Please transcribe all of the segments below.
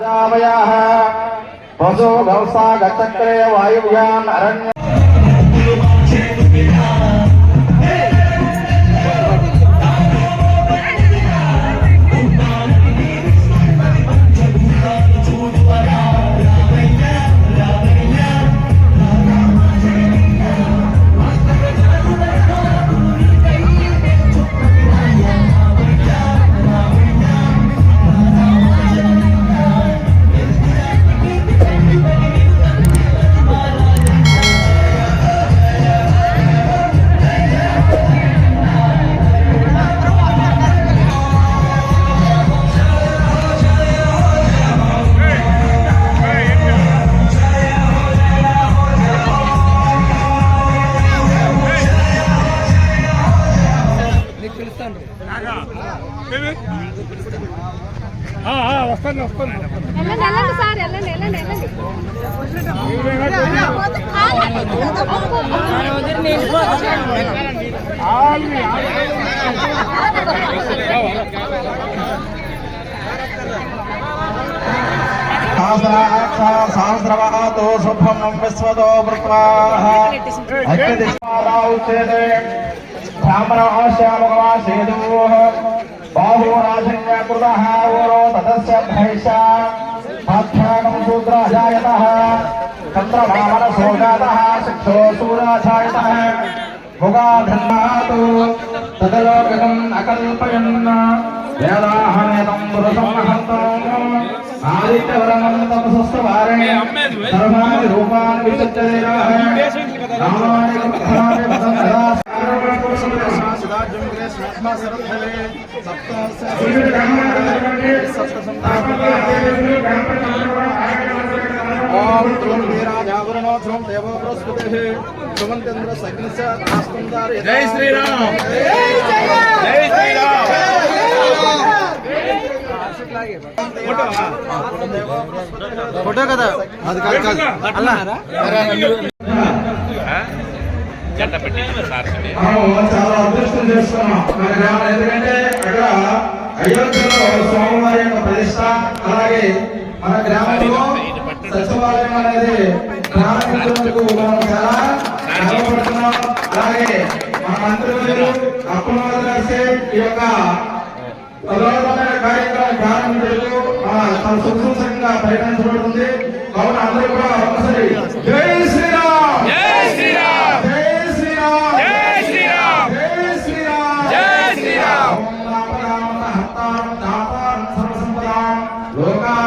जावयाः वसो गौसागचक्रे वायुव्याम् अरण्य వస్తాను వస్తాను. వెళ్ళండి వెళ్ళండి సార్ వెళ్ళండి వెళ్ళండి बाहो राजन्या कृतः वरो ततस्य भैषा पाठ्यानं शूद्राजायतः चन्द्रभावनसोगातः शिक्षो सूराजायतः भुगाधन्नातु तदलोकम् अकल्पयन् वेदाहमेतम् पुरुषमहन्तम् आदित्यवरमम् तपसस्तवारे सर्वाणि रूपाणि विचक्षरेणाः रामाणि कथानि वसन्तदास ओम तुम मेरा जागरणो ध्रुव देवो बृहस्पति सुमंतेन्द्र सग्न से आस्तुंदार जय श्री राम जय श्री राम फोटो कदा अद काल काल अल्लाह కాదు అలా మనం చాలా అదృష్టం చేసుకున్నాం. మన గ్రామం ఎందుకంటే అక్కడ అయోధ్యలో స్వామివారి యొక్క ప్రతిష్ట అలాగే మన గ్రామంలో సచివాలయం అనేది ప్రారంభించినందుకు మనం చాలా గర్వపడుతున్నాం. అలాగే మన మంత్రులు ఈ యొక్క పదవమైన కార్యక్రమం సుఖంగా పరిగణించబడుతుంది కావున అందరూ కూడా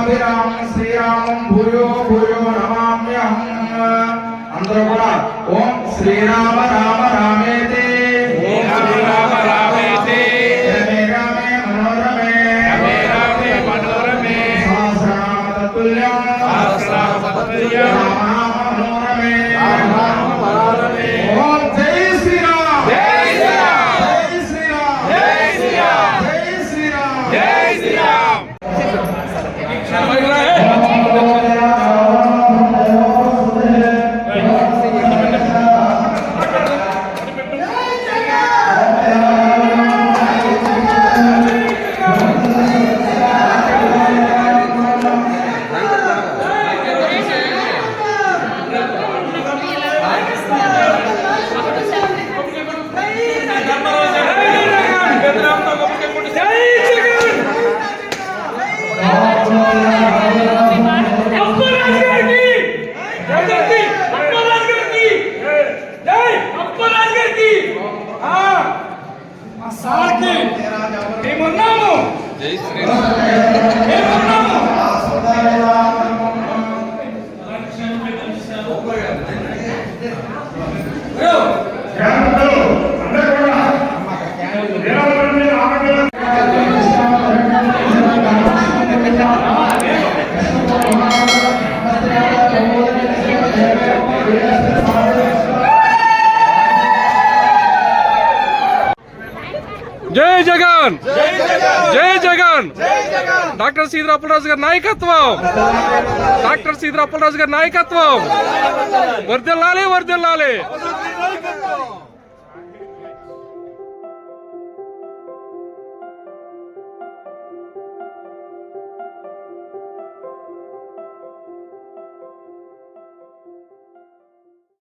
లోకాభిరామం శ్రీరామం భూయో భూయో నమామ్యహం. అందరూ కూడా ఓం శ్రీరామ రామ రామేతి. ఓం శ్రీరామ రామేతి. రమే రామే మనోరమే. రమే రామే మనోరమే. సహస్రనామ తత్తుల్యం. సహస్రనామ తత్తుల్యం. రామనామ మనోరమే. రామనామ మనోరమే. ఓం జై శ్రీరామ్. జై శ్రీరామ్. జై శ్రీరామ్. జై శ్రీరామ్. జై శ్రీరామ్. జై శ్రీరామ్. జై అప్పరాజ్ గారికి ఆ సార్కి మేమున్నాము. మేమున్నాము. జగన్! జై జగన్! డాక్టర్ సీదర్ అప్పలరాజు గారి నాయకత్వం! డాక్టర్ సీదర్ అప్పలరాజు గారి నాయకత్వం! వర్దిల్లాలి వర్దిల్లాలి!